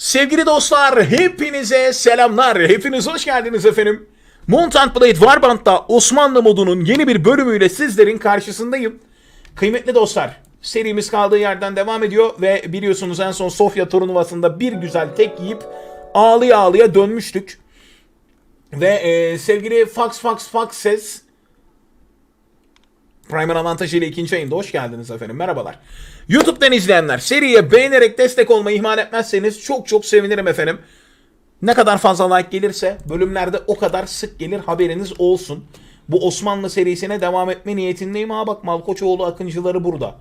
Sevgili dostlar, hepinize selamlar. Hepiniz hoş geldiniz efendim. Montant Blade Warband'da Osmanlı modunun yeni bir bölümüyle sizlerin karşısındayım. Kıymetli dostlar, serimiz kaldığı yerden devam ediyor ve biliyorsunuz en son Sofya turnuvasında bir güzel tek yiyip ağlıya ağlıya dönmüştük. Ve e, sevgili Fox Fox Fox ses Primer avantajı ile ikinci ayında hoş geldiniz efendim. Merhabalar. YouTube'dan izleyenler seriye beğenerek destek olmayı ihmal etmezseniz çok çok sevinirim efendim. Ne kadar fazla like gelirse bölümlerde o kadar sık gelir haberiniz olsun. Bu Osmanlı serisine devam etme niyetindeyim. Ha bak Malkoçoğlu akıncıları burada.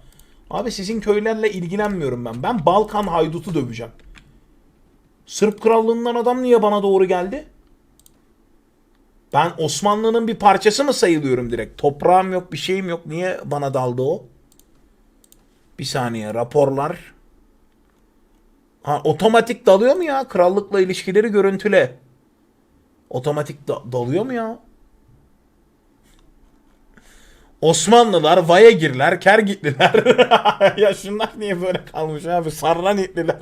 Abi sizin köylerle ilgilenmiyorum ben. Ben Balkan haydutu döveceğim. Sırp krallığından adam niye bana doğru geldi? Ben Osmanlı'nın bir parçası mı sayılıyorum direkt? Toprağım yok, bir şeyim yok. Niye bana daldı o? Bir saniye, raporlar. Ha, otomatik dalıyor mu ya? Krallıkla ilişkileri görüntüle. Otomatik da- dalıyor mu ya? Osmanlılar, Vayagirler, Kergitliler. ya şunlar niye böyle kalmış abi? Sarranitliler.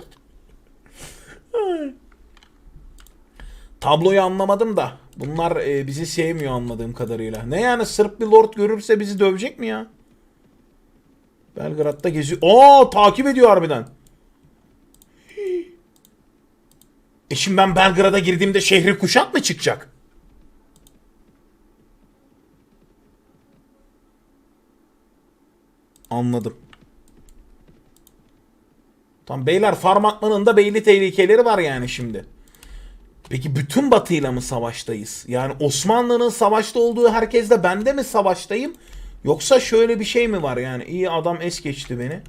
Tabloyu anlamadım da. Bunlar e, bizi sevmiyor anladığım kadarıyla. Ne yani Sırp bir lord görürse bizi dövecek mi ya? Belgrad'da geziyor. Aa takip ediyor harbiden. E şimdi ben Belgrad'a girdiğimde şehri kuşat mı çıkacak? Anladım. Tamam beyler farm atmanın da belli tehlikeleri var yani şimdi. Peki bütün batıyla mı savaştayız? Yani Osmanlı'nın savaşta olduğu herkesle ben de mi savaştayım? Yoksa şöyle bir şey mi var yani? İyi adam es geçti beni.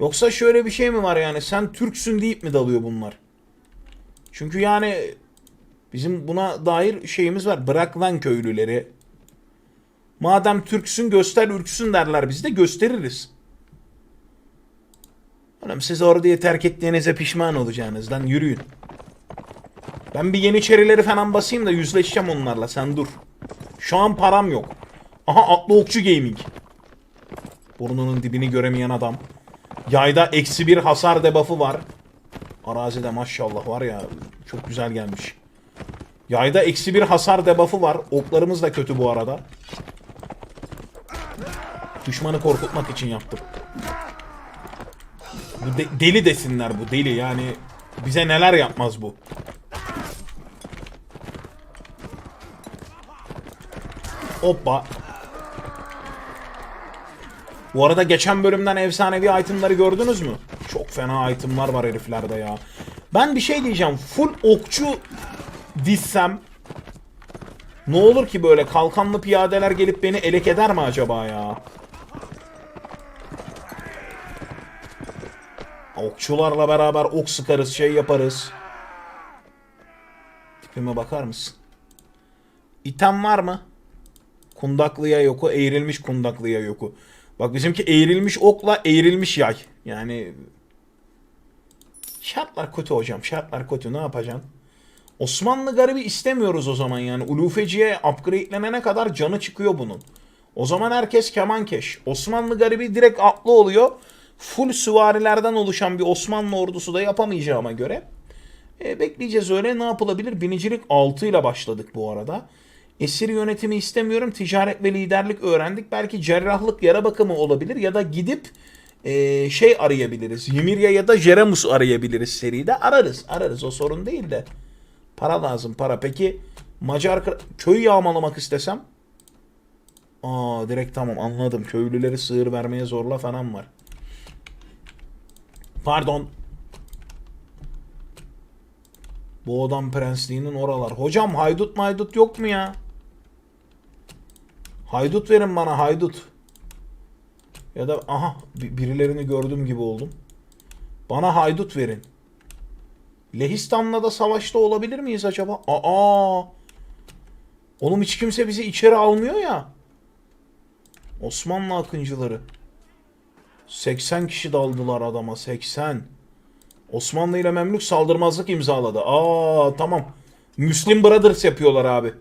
Yoksa şöyle bir şey mi var yani? Sen Türksün deyip mi dalıyor bunlar? Çünkü yani bizim buna dair şeyimiz var. Bırak lan köylüleri. Madem Türksün göster ürksün derler biz de gösteririz. Oğlum siz orduyu terk ettiğinize pişman olacağınızdan yürüyün. Ben bir yeniçerileri falan basayım da yüzleşeceğim onlarla sen dur. Şu an param yok. Aha atlı okçu gaming. Burnunun dibini göremeyen adam. Yayda eksi bir hasar debuff'ı var. Arazide maşallah var ya çok güzel gelmiş. Yayda eksi bir hasar debuff'ı var. Oklarımız da kötü bu arada. Düşmanı korkutmak için yaptım. Bu de- deli desinler bu deli yani bize neler yapmaz bu. Hoppa. Bu arada geçen bölümden efsanevi itemları gördünüz mü? Çok fena itemlar var heriflerde ya. Ben bir şey diyeceğim. Full okçu dizsem ne olur ki böyle kalkanlı piyadeler gelip beni elek eder mi acaba ya? Okçularla beraber ok sıkarız, şey yaparız. Tipime bakar mısın? İtem var mı? Kundaklıya yoku, eğrilmiş kundaklıya yoku. Bak bizimki eğrilmiş okla eğrilmiş yay. Yani şartlar kötü hocam. Şartlar kötü. Ne yapacaksın? Osmanlı garibi istemiyoruz o zaman yani. Ulufeciye upgrade'lenene kadar canı çıkıyor bunun. O zaman herkes kemankeş. Osmanlı garibi direkt atlı oluyor. Full süvarilerden oluşan bir Osmanlı ordusu da yapamayacağıma göre. E, bekleyeceğiz öyle. Ne yapılabilir? Binicilik 6 ile başladık bu arada. Esir yönetimi istemiyorum. Ticaret ve liderlik öğrendik. Belki cerrahlık, yara bakımı olabilir. Ya da gidip e, şey arayabiliriz. Ymirya ya da Jeremus arayabiliriz seride. Ararız. Ararız. O sorun değil de. Para lazım. Para. Peki Macar köy yağmalamak istesem? Aa direkt tamam anladım. Köylüleri sığır vermeye zorla falan var. Pardon. Bu adam prensliğinin oralar. Hocam haydut maydut yok mu ya? Haydut verin bana haydut. Ya da aha bi- birilerini gördüm gibi oldum. Bana haydut verin. Lehistan'la da savaşta olabilir miyiz acaba? Aa! Oğlum hiç kimse bizi içeri almıyor ya. Osmanlı akıncıları. 80 kişi daldılar adama 80. Osmanlı ile Memlük saldırmazlık imzaladı. Aa tamam. Müslim Brothers yapıyorlar abi.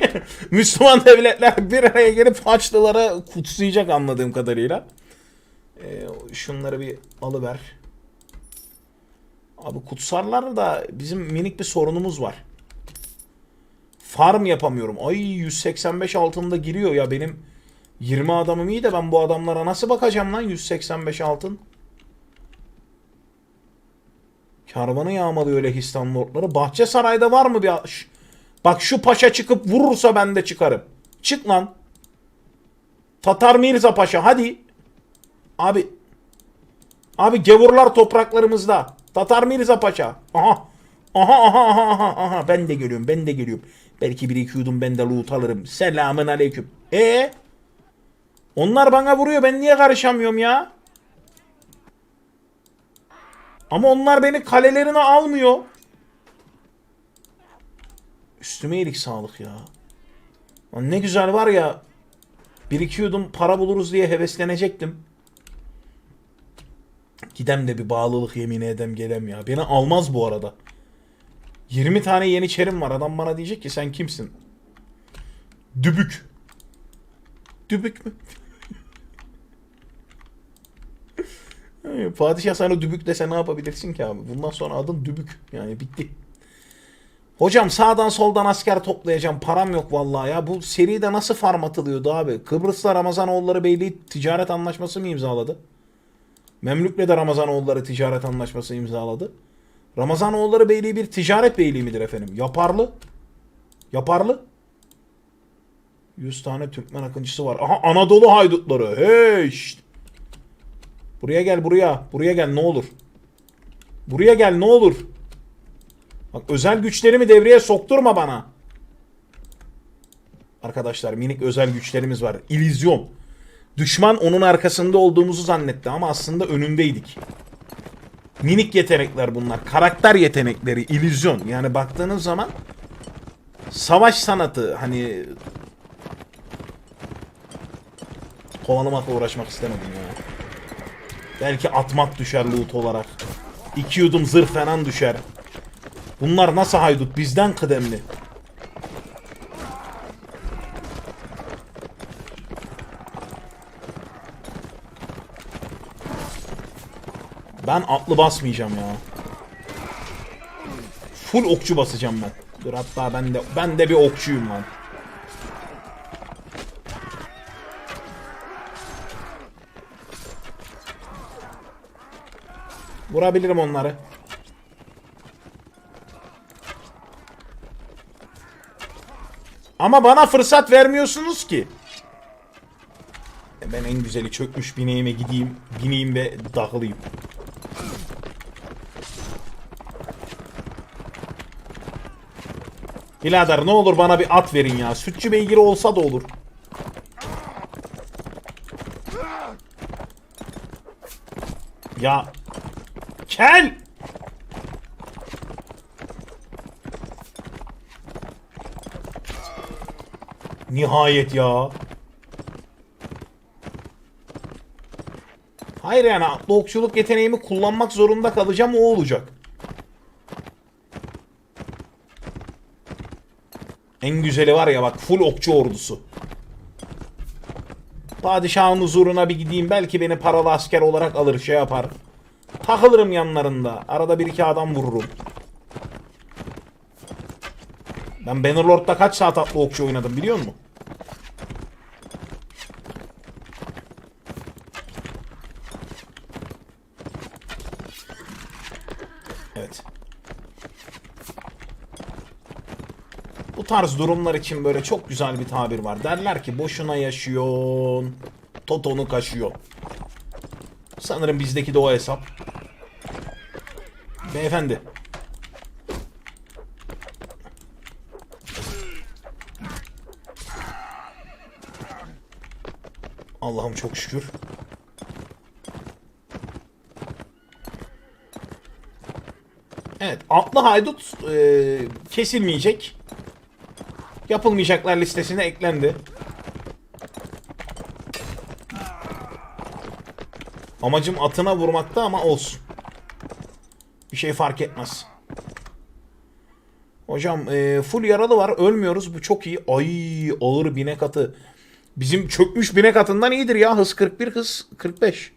Müslüman devletler bir araya gelip Haçlılara kutsayacak anladığım kadarıyla. Ee, şunları bir alıver. Abi kutsarlar da bizim minik bir sorunumuz var. Farm yapamıyorum. Ay 185 altında giriyor ya benim 20 adamım iyi de ben bu adamlara nasıl bakacağım lan 185 altın? Karvanı yağmalıyor öyle Histan lordları. Bahçesaray'da var mı bir... Ş- Bak şu paşa çıkıp vurursa ben de çıkarım. Çık lan. Tatar Mirza Paşa hadi. Abi. Abi gevurlar topraklarımızda. Tatar Mirza Paşa. Aha. Aha aha aha aha aha. Ben de geliyorum ben de geliyorum. Belki bir iki yudum ben de loot alırım. Selamın aleyküm. E Onlar bana vuruyor ben niye karışamıyorum ya? Ama onlar beni kalelerine almıyor. Üstüme iyilik sağlık ya. Lan ne güzel var ya. Bir iki yudum para buluruz diye heveslenecektim. Gidem de bir bağlılık yemin edem gelem ya. Beni almaz bu arada. 20 tane yeniçerim var. Adam bana diyecek ki sen kimsin? Dübük. Dübük mü? Ay, Padişah sana dübük dese ne yapabilirsin ki abi? Bundan sonra adın dübük. Yani bitti. Hocam sağdan soldan asker toplayacağım. Param yok vallahi ya. Bu seride nasıl farm atılıyordu abi? Kıbrıs'la Ramazanoğulları Beyliği ticaret anlaşması mı imzaladı? Memlük'le de Ramazanoğulları ticaret anlaşması imzaladı. Ramazanoğulları Beyliği bir ticaret beyliği midir efendim? Yaparlı. Yaparlı. 100 tane Türkmen akıncısı var. Aha Anadolu haydutları. Hey şşt. Buraya gel buraya. Buraya gel ne olur. Buraya gel ne olur. Bak özel güçlerimi devreye sokturma bana. Arkadaşlar minik özel güçlerimiz var. İllüzyon. Düşman onun arkasında olduğumuzu zannetti ama aslında önündeydik. Minik yetenekler bunlar. Karakter yetenekleri, illüzyon. Yani baktığınız zaman savaş sanatı hani kovalamakla uğraşmak istemedim ya. Belki atmak düşer loot olarak. İki yudum zırh falan düşer. Bunlar nasıl haydut? Bizden kıdemli. Ben atlı basmayacağım ya. Full okçu basacağım ben. Dur hatta ben de ben de bir okçuyum lan. Vurabilirim onları. Ama bana fırsat vermiyorsunuz ki. Ben en güzeli çökmüş bineğime gideyim, bineyim ve dağılayım. Birader ne olur bana bir at verin ya. Sütçü beygiri olsa da olur. Ya. Kel! Nihayet ya. Hayır yani atlı okçuluk yeteneğimi kullanmak zorunda kalacağım o olacak. En güzeli var ya bak full okçu ordusu. Padişahın huzuruna bir gideyim belki beni paralı asker olarak alır şey yapar. Takılırım yanlarında. Arada bir iki adam vururum. Ben Bannerlord'da kaç saat atlı okçu oynadım biliyor musun? Evet. Bu tarz durumlar için böyle çok güzel bir tabir var. Derler ki boşuna yaşıyorsun. Totonu kaşıyor. Sanırım bizdeki de o hesap. Beyefendi. Allah'ım çok şükür. Evet, atlı haydut e, kesilmeyecek. Yapılmayacaklar listesine eklendi. Amacım atına vurmakta ama olsun. Şey fark etmez. Hocam e, full yaralı var. Ölmüyoruz. Bu çok iyi. Ay ağır binek atı. Bizim çökmüş binek atından iyidir ya. Hız 41, hız 45.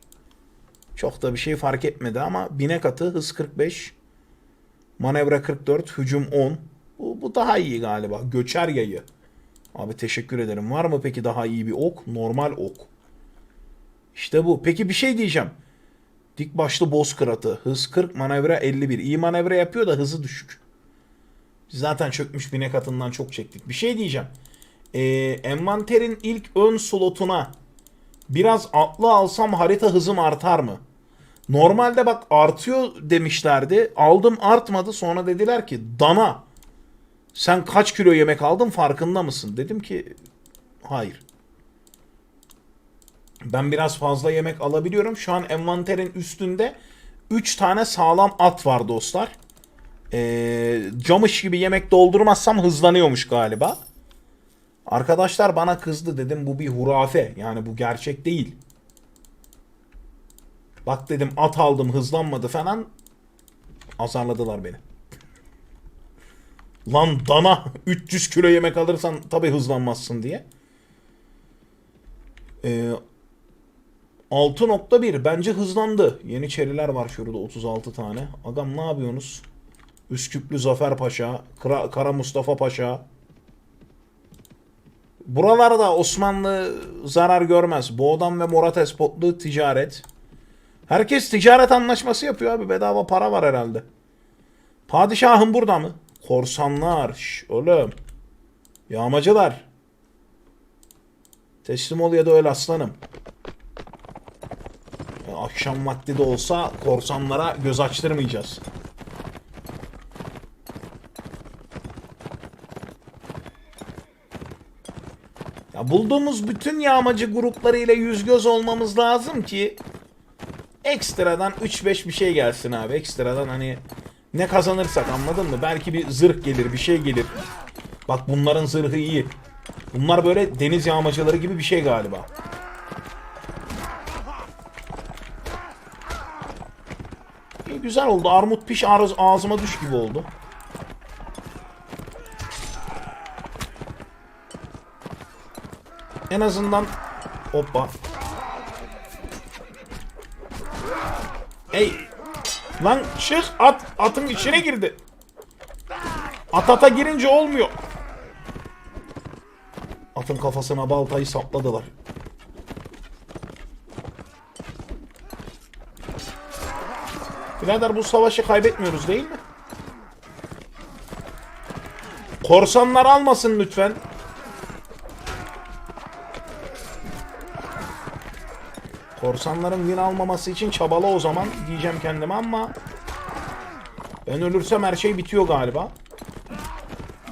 Çok da bir şey fark etmedi ama binek atı hız 45. Manevra 44, hücum 10. Bu, bu daha iyi galiba. Göçer yayı. Abi teşekkür ederim. Var mı peki daha iyi bir ok? Normal ok. İşte bu. Peki bir şey diyeceğim. Dik başlı bozkıratı. Hız 40, manevra 51. İyi manevra yapıyor da hızı düşük. Zaten çökmüş binek atından çok çektik. Bir şey diyeceğim. Ee, envanterin ilk ön slotuna biraz atlı alsam harita hızım artar mı? Normalde bak artıyor demişlerdi. Aldım artmadı. Sonra dediler ki dana sen kaç kilo yemek aldın farkında mısın? Dedim ki hayır. Ben biraz fazla yemek alabiliyorum. Şu an envanterin üstünde 3 tane sağlam at var dostlar. Ee, camış gibi yemek doldurmazsam hızlanıyormuş galiba. Arkadaşlar bana kızdı dedim bu bir hurafe. Yani bu gerçek değil. Bak dedim at aldım hızlanmadı falan. Azarladılar beni. Lan dana 300 kilo yemek alırsan tabi hızlanmazsın diye. Ee, 6.1 bence hızlandı. Yeniçeriler var şurada 36 tane. Agam ne yapıyorsunuz? Üsküplü Zafer Paşa, Kara, Kara Mustafa Paşa. Buralarda Osmanlı zarar görmez. Boğdan ve Murat Espotlu ticaret. Herkes ticaret anlaşması yapıyor abi. Bedava para var herhalde. Padişahım burada mı? Korsanlar. Şş, oğlum. Yağmacılar. Teslim ol ya da öl aslanım. Akşam vakti de olsa korsanlara göz açtırmayacağız. Ya bulduğumuz bütün yağmacı gruplarıyla yüz göz olmamız lazım ki ekstradan 3-5 bir şey gelsin abi. Ekstradan hani ne kazanırsak anladın mı? Belki bir zırh gelir, bir şey gelir. Bak bunların zırhı iyi. Bunlar böyle deniz yağmacıları gibi bir şey galiba. Güzel oldu. Armut piş ağzıma düş gibi oldu. En azından hoppa. Ey lan çık at atın içine girdi. At ata girince olmuyor. Atın kafasına baltayı sapladılar. Birader bu savaşı kaybetmiyoruz değil mi? Korsanlar almasın lütfen. Korsanların win almaması için çabala o zaman diyeceğim kendime ama ben ölürsem her şey bitiyor galiba.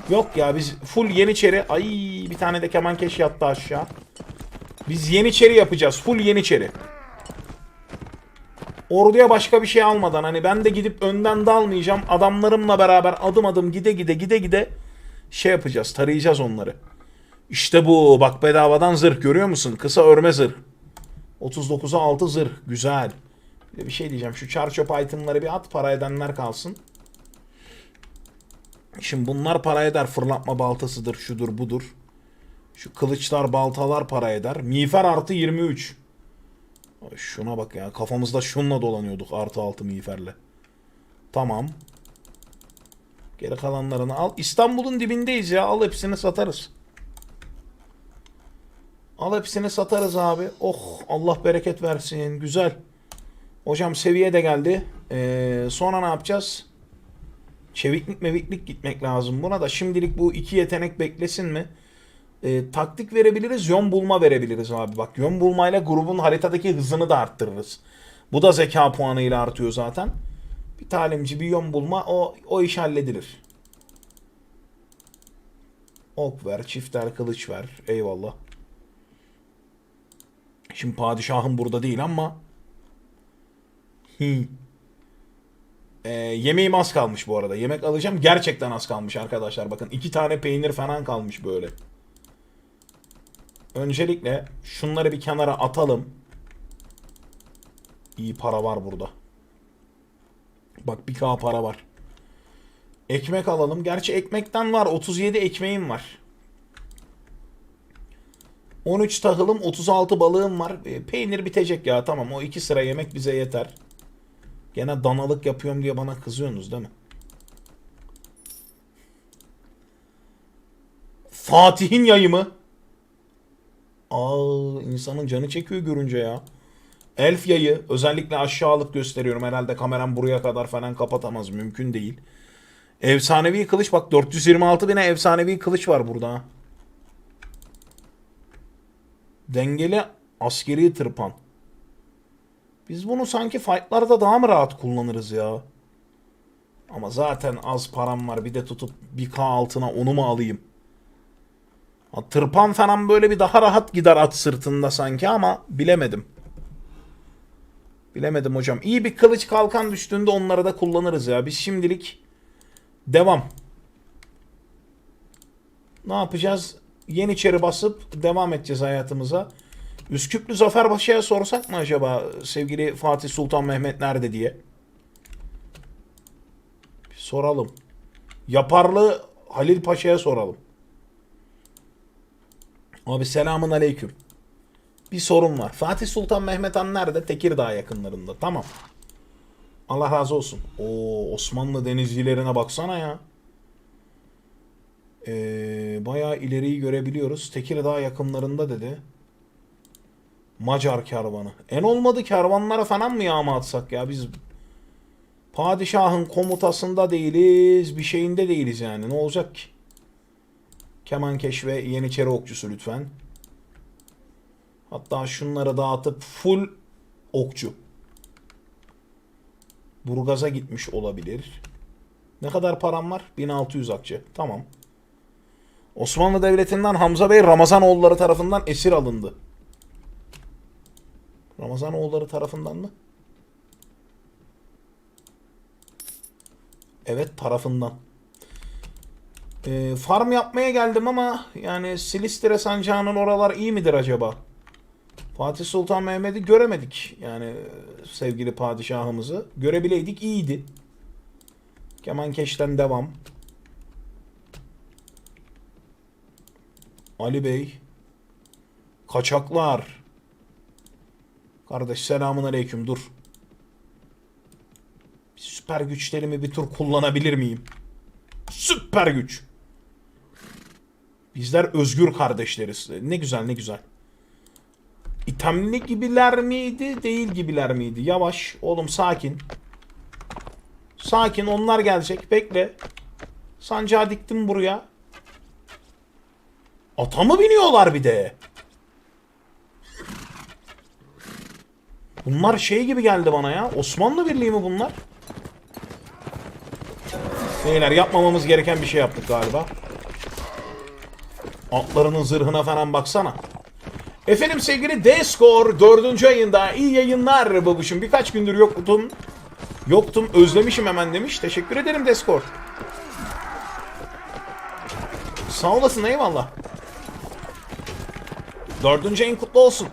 Yok ya biz full yeniçeri. Ay bir tane de kemankeş yattı aşağı. Biz yeniçeri yapacağız. Full yeniçeri. Orduya başka bir şey almadan hani ben de gidip önden dalmayacağım. Adamlarımla beraber adım adım gide gide gide gide şey yapacağız. Tarayacağız onları. İşte bu. Bak bedavadan zırh görüyor musun? Kısa örme zırh. 39'a 6 zırh. Güzel. Bir şey diyeceğim. Şu çar çöp itemları bir at para edenler kalsın. Şimdi bunlar para eder. Fırlatma baltasıdır, şudur budur. Şu kılıçlar, baltalar para eder. Miğfer artı 23. Şuna bak ya. Kafamızda şunla dolanıyorduk artı 6 miğferle. Tamam. Geri kalanlarını al. İstanbul'un dibindeyiz ya. Al hepsini satarız. Al hepsini satarız abi. Oh Allah bereket versin. Güzel. Hocam seviye de geldi. Ee, sonra ne yapacağız? Çeviklik meviklik gitmek lazım buna da. Şimdilik bu iki yetenek beklesin mi? Ee, taktik verebiliriz. Yön bulma verebiliriz abi. Bak yön bulmayla grubun haritadaki hızını da arttırırız. Bu da zeka puanıyla artıyor zaten. Bir talimci bir yön bulma o, o iş halledilir. Ok ver, çifter kılıç ver. Eyvallah. Şimdi padişahım burada değil ama Hi. Ee, yemeğim az kalmış bu arada. Yemek alacağım. Gerçekten az kalmış arkadaşlar. Bakın iki tane peynir falan kalmış böyle. Öncelikle şunları bir kenara atalım. İyi para var burada. Bak 1K para var. Ekmek alalım. Gerçi ekmekten var. 37 ekmeğim var. 13 tahılım, 36 balığım var. E, peynir bitecek ya. Tamam o 2 sıra yemek bize yeter. Gene danalık yapıyorum diye bana kızıyorsunuz değil mi? Fatih'in yayımı. Aa insanın canı çekiyor görünce ya. Elf yayı özellikle aşağılık gösteriyorum. Herhalde kameram buraya kadar falan kapatamaz. Mümkün değil. Efsanevi kılıç bak 426 bine efsanevi kılıç var burada. Dengeli askeri tırpan. Biz bunu sanki fightlarda daha mı rahat kullanırız ya? Ama zaten az param var. Bir de tutup bir K altına onu mu alayım? Tırpan falan böyle bir daha rahat gider at sırtında sanki ama bilemedim. Bilemedim hocam. İyi bir kılıç kalkan düştüğünde onları da kullanırız ya. Biz şimdilik devam. Ne yapacağız? Yeniçeri basıp devam edeceğiz hayatımıza. Üsküplü Zafer Paşa'ya sorsak mı acaba sevgili Fatih Sultan Mehmet nerede diye? Bir soralım. Yaparlı Halil Paşa'ya soralım. Abi selamun aleyküm. Bir sorun var. Fatih Sultan Mehmet Han nerede? Tekirdağ yakınlarında. Tamam. Allah razı olsun. Oo Osmanlı denizcilerine baksana ya. Ee, bayağı ileriyi görebiliyoruz. Tekirdağ yakınlarında dedi. Macar kervanı. En olmadı kervanlara falan mı yağma atsak ya biz padişahın komutasında değiliz, bir şeyinde değiliz yani. Ne olacak ki? Kemankeş ve Yeniçeri okçusu lütfen. Hatta şunları dağıtıp full okçu. Burgaz'a gitmiş olabilir. Ne kadar param var? 1600 akçe. Tamam. Osmanlı Devleti'nden Hamza Bey Ramazanoğulları tarafından esir alındı. Ramazanoğulları tarafından mı? Evet tarafından. Ee, farm yapmaya geldim ama yani Silistre sancağının oralar iyi midir acaba? Fatih Sultan Mehmet'i göremedik. Yani e, sevgili padişahımızı. Görebileydik iyiydi. Kemankeş'ten devam. Ali Bey. Kaçaklar. Kardeş selamun aleyküm dur. Süper güçlerimi bir tur kullanabilir miyim? Süper güç. Bizler özgür kardeşleriz. Ne güzel ne güzel. İtemli gibiler miydi? Değil gibiler miydi? Yavaş. Oğlum sakin. Sakin onlar gelecek. Bekle. Sancağı diktim buraya. Ata mı biniyorlar bir de? Bunlar şey gibi geldi bana ya. Osmanlı Birliği mi bunlar? Beyler yapmamamız gereken bir şey yaptık galiba. Atlarının zırhına falan baksana. Efendim sevgili D-Score 4. ayında iyi yayınlar babuşum. Birkaç gündür yoktum. Yoktum özlemişim hemen demiş. Teşekkür ederim D-Score. Sağ olasın eyvallah. Dördüncü ayın kutlu olsun.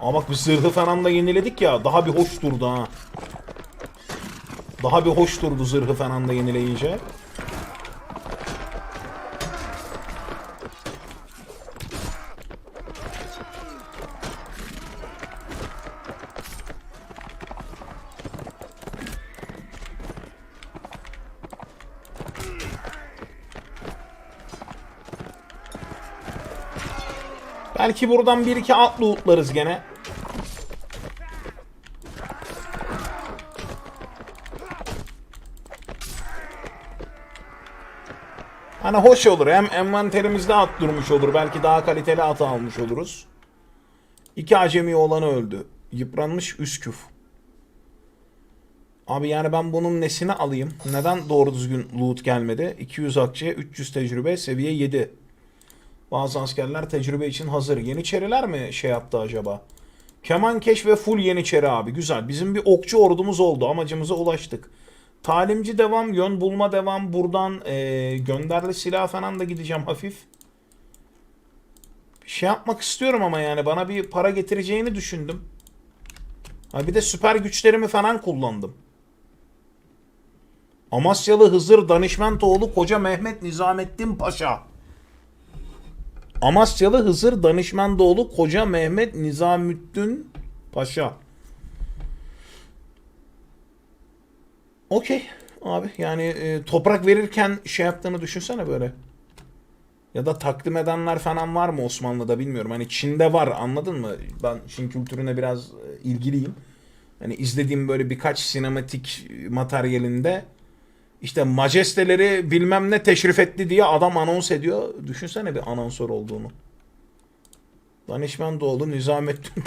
Ama bak biz zırhı falan da yeniledik ya. Daha bir hoş durdu ha. Daha bir hoş durdu zırhı falan da yenileyince. Belki buradan bir iki at lootlarız gene. Hani hoş olur. Hem envanterimizde at durmuş olur. Belki daha kaliteli at almış oluruz. İki acemi olanı öldü. Yıpranmış Üsküf. Abi yani ben bunun nesini alayım? Neden doğru düzgün loot gelmedi? 200 akçe, 300 tecrübe, seviye 7. Bazı askerler tecrübe için hazır. Yeniçeriler mi şey yaptı acaba? Kemankeş ve full Yeniçeri abi. Güzel. Bizim bir okçu ordumuz oldu. Amacımıza ulaştık. Talimci devam, yön bulma devam. Buradan e, gönderli silah falan da gideceğim hafif. Şey yapmak istiyorum ama yani bana bir para getireceğini düşündüm. Ha bir de süper güçlerimi falan kullandım. Amasyalı Hızır Danışmentoğlu Koca Mehmet Nizamettin Paşa. Amasyalı Hızır Danışmentoğlu Koca Mehmet Nizamettin Paşa. Okey. Abi yani e, toprak verirken şey yaptığını düşünsene böyle. Ya da takdim edenler falan var mı Osmanlı'da bilmiyorum. Hani Çin'de var anladın mı? Ben Çin kültürüne biraz e, ilgiliyim. Hani izlediğim böyle birkaç sinematik materyalinde işte majesteleri bilmem ne teşrif etti diye adam anons ediyor. Düşünsene bir anonsör olduğunu. Danışman Doğulu Nizamettin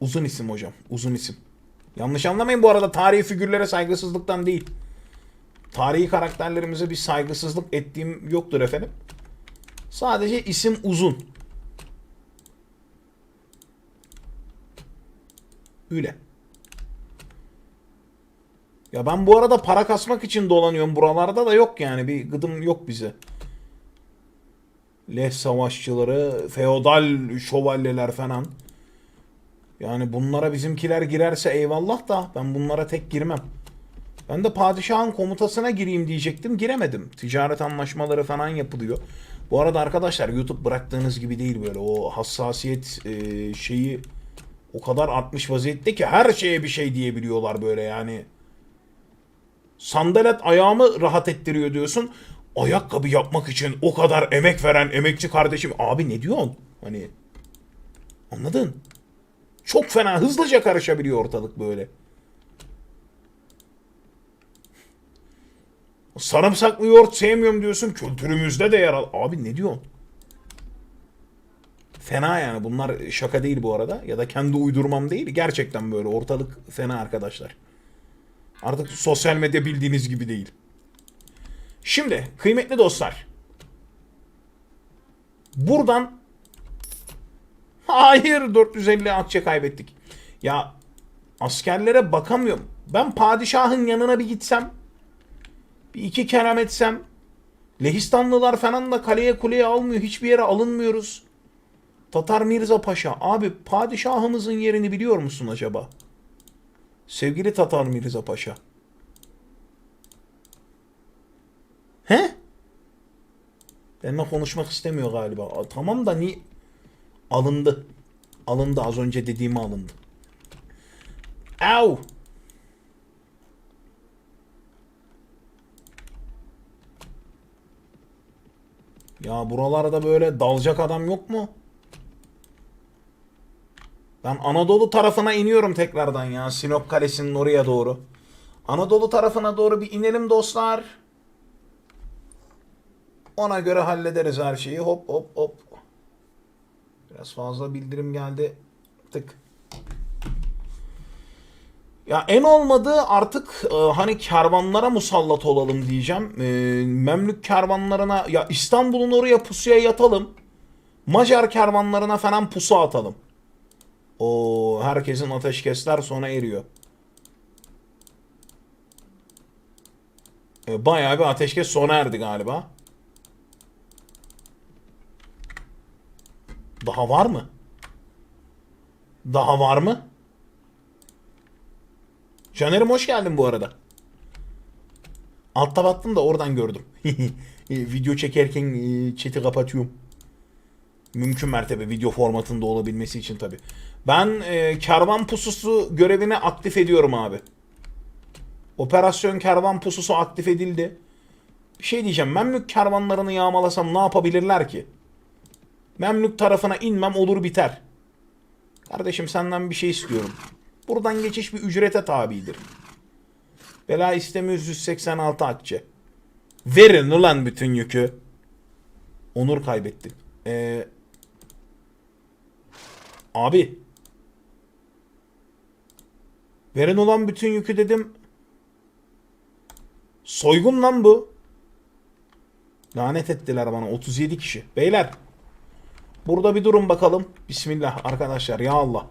Uzun isim hocam. Uzun isim. Yanlış anlamayın bu arada tarihi figürlere saygısızlıktan değil. Tarihi karakterlerimize bir saygısızlık ettiğim yoktur efendim. Sadece isim uzun. Öyle. Ya ben bu arada para kasmak için dolanıyorum buralarda da yok yani bir gıdım yok bize. Leh savaşçıları, feodal şövalyeler falan. Yani bunlara bizimkiler girerse eyvallah da ben bunlara tek girmem. Ben de padişahın komutasına gireyim diyecektim giremedim. Ticaret anlaşmaları falan yapılıyor. Bu arada arkadaşlar YouTube bıraktığınız gibi değil böyle o hassasiyet e, şeyi o kadar artmış vaziyette ki her şeye bir şey diyebiliyorlar böyle yani. Sandalet ayağımı rahat ettiriyor diyorsun. Ayakkabı yapmak için o kadar emek veren emekçi kardeşim. Abi ne diyorsun? Hani anladın? Çok fena hızlıca karışabiliyor ortalık böyle. Sarımsaklı yoğurt sevmiyorum diyorsun. Kültürümüzde de yer al. Abi ne diyorsun? Fena yani bunlar şaka değil bu arada. Ya da kendi uydurmam değil. Gerçekten böyle ortalık fena arkadaşlar. Artık sosyal medya bildiğiniz gibi değil. Şimdi kıymetli dostlar. Buradan Hayır 450 akçe kaybettik. Ya askerlere bakamıyorum. Ben padişahın yanına bir gitsem bir iki kelam etsem Lehistanlılar falan da kaleye kuleye almıyor. Hiçbir yere alınmıyoruz. Tatar Mirza Paşa. Abi padişahımızın yerini biliyor musun acaba? Sevgili Tatar Mirza Paşa. He? Benimle konuşmak istemiyor galiba. Tamam da ni alındı. Alındı az önce dediğimi alındı. Au. Ya buralarda böyle dalacak adam yok mu? Ben Anadolu tarafına iniyorum tekrardan ya. Sinop Kalesi'nin oraya doğru. Anadolu tarafına doğru bir inelim dostlar. Ona göre hallederiz her şeyi. Hop hop hop. Biraz fazla bildirim geldi. Tık. Ya en olmadığı artık e, hani kervanlara musallat olalım diyeceğim. E, Memlük kervanlarına ya İstanbul'un oraya pusuya yatalım. Macar kervanlarına falan pusu atalım. O herkesin ateşkesler sona eriyor. E, bayağı bir ateşkes sona erdi galiba. Daha var mı? Daha var mı? Caner'im hoş geldin bu arada. Altta baktım da oradan gördüm. video çekerken e, chat'i kapatıyorum. Mümkün mertebe video formatında olabilmesi için tabi. Ben e, kervan pususu görevini aktif ediyorum abi. Operasyon kervan pususu aktif edildi. Bir şey diyeceğim. Memlük kervanlarını yağmalasam ne yapabilirler ki? Memlük tarafına inmem olur biter. Kardeşim senden bir şey istiyorum. Buradan geçiş bir ücrete tabidir. Bela istemiyoruz 186 akçe. Verin ulan bütün yükü. Onur kaybetti. Ee, abi. Verin ulan bütün yükü dedim. Soygun lan bu. Lanet ettiler bana 37 kişi. Beyler. Burada bir durun bakalım. Bismillah arkadaşlar ya Allah.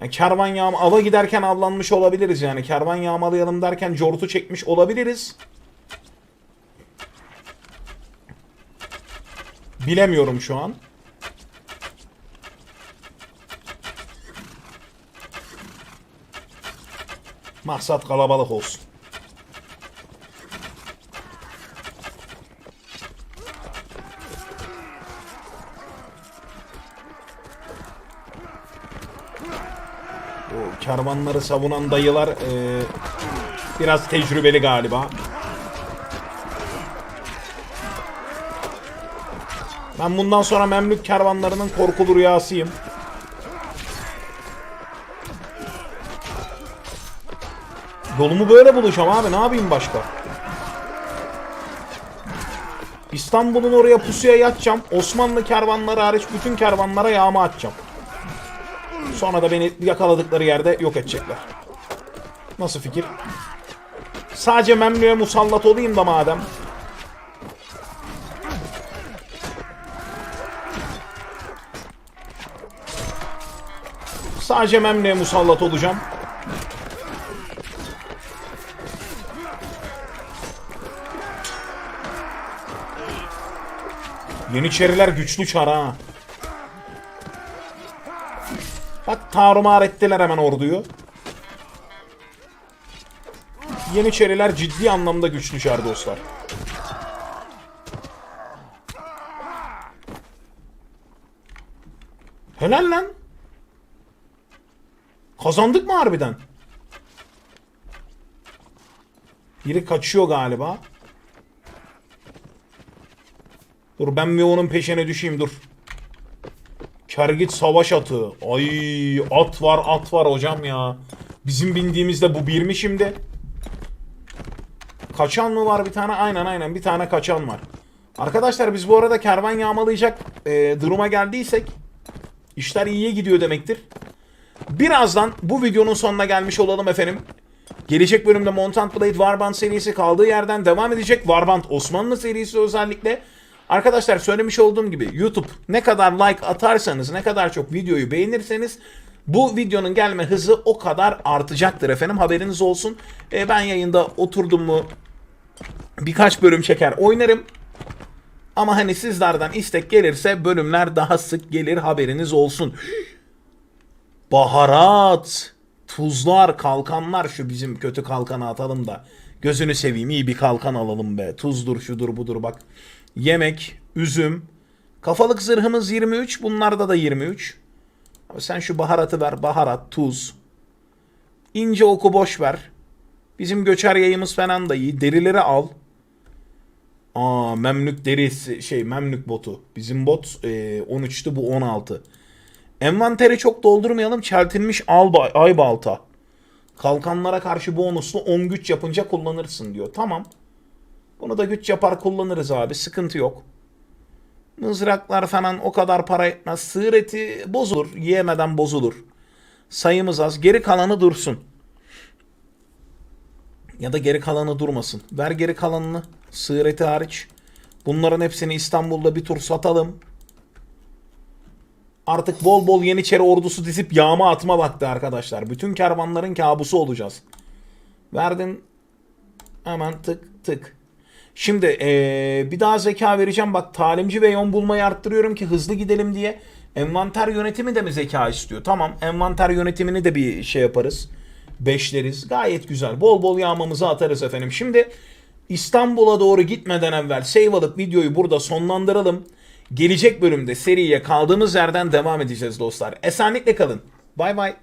Yani kervan yağm ava giderken avlanmış olabiliriz yani. Kervan yağmalayalım derken cortu çekmiş olabiliriz. Bilemiyorum şu an. Maksat kalabalık olsun. Bu kervanları savunan dayılar e, biraz tecrübeli galiba. Ben bundan sonra Memlük kervanlarının korkulu rüyasıyım. Yolumu böyle bulacağım abi ne yapayım başka? İstanbul'un oraya pusuya yatacağım. Osmanlı kervanları hariç bütün kervanlara yağma atacağım. Sonra da beni yakaladıkları yerde yok edecekler. Nasıl fikir? Sadece Memlü'ye musallat olayım da madem. Sadece Memlü'ye musallat olacağım. Yeniçeriler güçlü çar ha. Bak tarumar ettiler hemen orduyu. Yeniçeriler ciddi anlamda güçlü çar dostlar. Helal lan. Kazandık mı harbiden? Biri kaçıyor galiba. Dur ben bir onun peşine düşeyim dur. Kergit savaş atı. Ay at var at var hocam ya. Bizim bindiğimizde bu bir mi şimdi? Kaçan mı var bir tane? Aynen aynen bir tane kaçan var. Arkadaşlar biz bu arada kervan yağmalayacak e, duruma geldiysek işler iyiye gidiyor demektir. Birazdan bu videonun sonuna gelmiş olalım efendim. Gelecek bölümde Montant Blade Warband serisi kaldığı yerden devam edecek. Warband Osmanlı serisi özellikle. Arkadaşlar söylemiş olduğum gibi YouTube ne kadar like atarsanız, ne kadar çok videoyu beğenirseniz bu videonun gelme hızı o kadar artacaktır efendim. Haberiniz olsun. E, ben yayında oturdum mu birkaç bölüm çeker oynarım. Ama hani sizlerden istek gelirse bölümler daha sık gelir haberiniz olsun. Baharat, tuzlar, kalkanlar şu bizim kötü kalkanı atalım da. Gözünü seveyim iyi bir kalkan alalım be. Tuzdur şudur budur bak. Yemek, üzüm. Kafalık zırhımız 23. Bunlarda da 23. Abi sen şu baharatı ver. Baharat, tuz. İnce oku boş ver. Bizim göçer yayımız falan da iyi. Derileri al. Aa Memlük derisi şey Memlük botu. Bizim bot e, 13'tü bu 16. Envanteri çok doldurmayalım. Çeltilmiş alba, ay balta. Kalkanlara karşı bonuslu 10 güç yapınca kullanırsın diyor. Tamam. Bunu da güç yapar kullanırız abi. Sıkıntı yok. Mızraklar falan o kadar para etmez. Sığır eti bozulur. Yiyemeden bozulur. Sayımız az. Geri kalanı dursun. Ya da geri kalanı durmasın. Ver geri kalanını. Sığır eti hariç. Bunların hepsini İstanbul'da bir tur satalım. Artık bol bol Yeniçeri ordusu dizip yağma atma vakti arkadaşlar. Bütün kervanların kabusu olacağız. Verdin hemen tık tık. Şimdi ee, bir daha zeka vereceğim. Bak talimci ve yon bulmayı arttırıyorum ki hızlı gidelim diye. Envanter yönetimi de mi zeka istiyor? Tamam envanter yönetimini de bir şey yaparız. Beşleriz. Gayet güzel. Bol bol yağmamızı atarız efendim. Şimdi İstanbul'a doğru gitmeden evvel save alıp videoyu burada sonlandıralım. Gelecek bölümde seriye kaldığımız yerden devam edeceğiz dostlar. Esenlikle kalın. Bay bay.